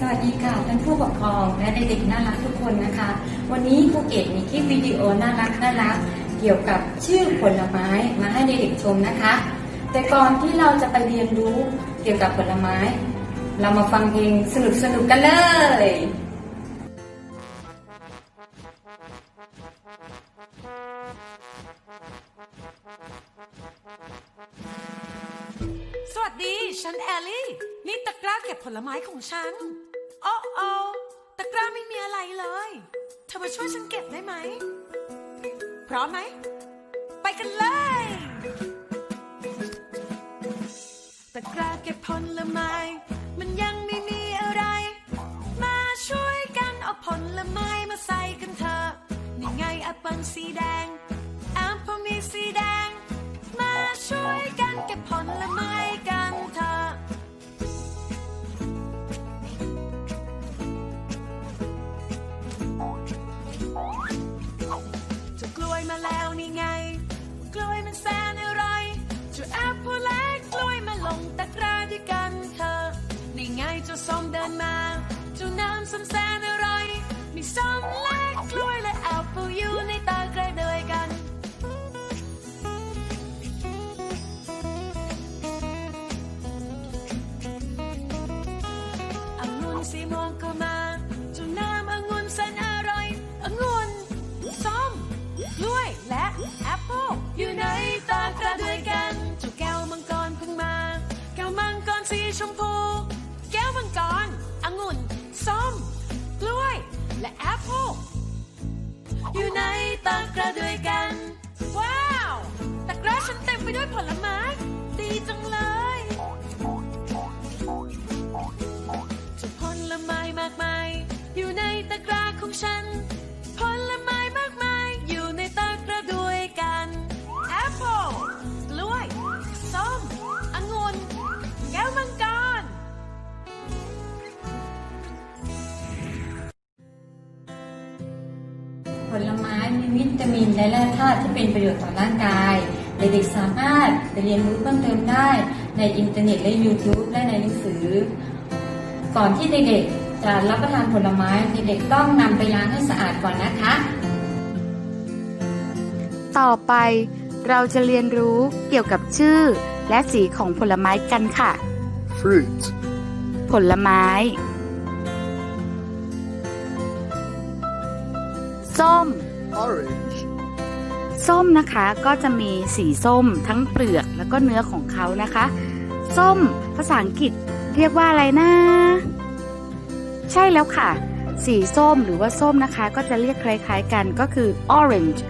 สวัสดีค่ะท่านผู้ปกครองและเด็กๆน่ารักทุกคนนะคะ วันนี้ครูเกดมีคลิปวิดีโอน่ารักน่ารักเกี่ยวกับชื่อผลไม้มาให้เด็กๆชมนะคะ แต่ก่อนที่เราจะไปเรียนรู้เกี่ยวกับผลไม้ เรามาฟังเพลงสนุกๆกันเลยสวัสดี ฉันแอลลี่ นี่ตะกร้าเก็บผลไม้ของฉัน เลย เธอมาช่วยฉันเก็บได้ไหม พร้อมไหม ไปกันเลย ตะกร้าเก็บผลไม้ มันยังไม่มีอะไร มาช่วยกันเอาผลไม้มาใส่กันเถอะนี่ไงแอปเปิลสีแดง มีส้มและกล้วยและแอปเปิลอยู่ในตะกร้าด้วยกันองุ่นสีม่วง ไม้มีวิตามินและแร่ธาตุที่เป็นประโยชน์ต่อร่างกาย เด็กๆสามารถไปเรียนรู้เพิ่มเติมได้ในอินเทอร์เน็ตและ YouTube และในหนังสือ ก่อนที่เด็กๆจะรับประทานผลไม้เด็กๆต้องนำไปล้างให้สะอาดก่อนนะคะ ต่อไปเราจะเรียนรู้เกี่ยวกับชื่อและสีของผลไม้กันค่ะ fruit, ผลไม้ ส้ม orange, ส้มนะคะก็จะมีสีส้มทั้งเปลือกแล้วก็เนื้อของเขานะคะ ส้มภาษาอังกฤษเรียกว่าอะไรนะ ใช่แล้วค่ะ สีส้มหรือว่าส้มนะคะ ก็จะเรียกคล้ายๆกันก็คือ orange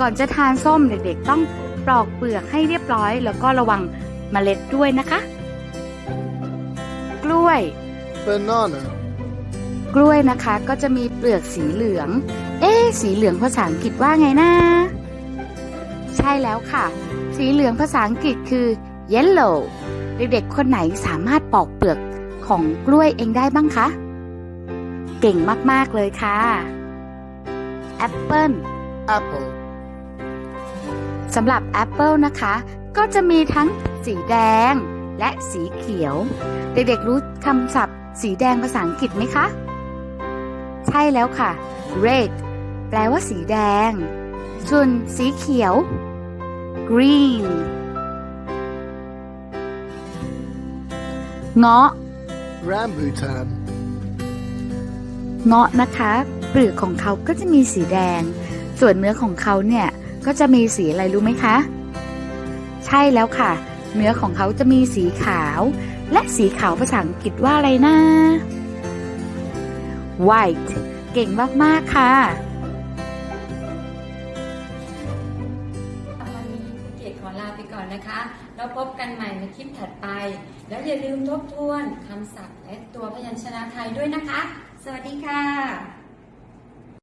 ก่อนจะทานส้มเด็กๆ ต้องปลอกเปลือกให้เรียบร้อย แล้วก็ระวังเมล็ดด้วยนะคะ กล้วย banana, กล้วยนะคะก็จะมีเปลือกสีเหลือง เอ๊ะสีเหลืองภาษาอังกฤษว่าไงนะ ใช่แล้วค่ะ สีเหลืองภาษาอังกฤษคือ yellow เด็กๆคนไหนสามารถปอกเปลือกของกล้วยเองได้บ้างคะ เก่งมากๆเลยค่ะแอปเปิล apple, สำหรับแอปเปิลนะคะ ก็จะมีทั้งสีแดงและสีเขียว เด็กๆรู้คำศัพท์ สีแดงภาษาอังกฤษไหมคะ ใช่แล้วค่ะ red แปลว่าสีแดง ส่วนสีเขียว green เงาะ rambutan, เงาะนะคะเปลือกของเขาก็จะมีสีแดง ส่วนเนื้อของเขาเนี่ย ก็จะมีสีอะไรรู้ไหมคะ ใช่แล้วค่ะ เนื้อของเขาจะมีสีขาว และสีขาวภาษาอังกฤษว่าอะไรนะ white เก่งมาก ๆ ค่ะ นะคะ แล้วพบกันใหม่ในคลิปถัดไป แล้วอย่าลืมทบทวนคำศัพท์และตัวพยัญชนะไทยด้วยนะคะ สวัสดีค่ะ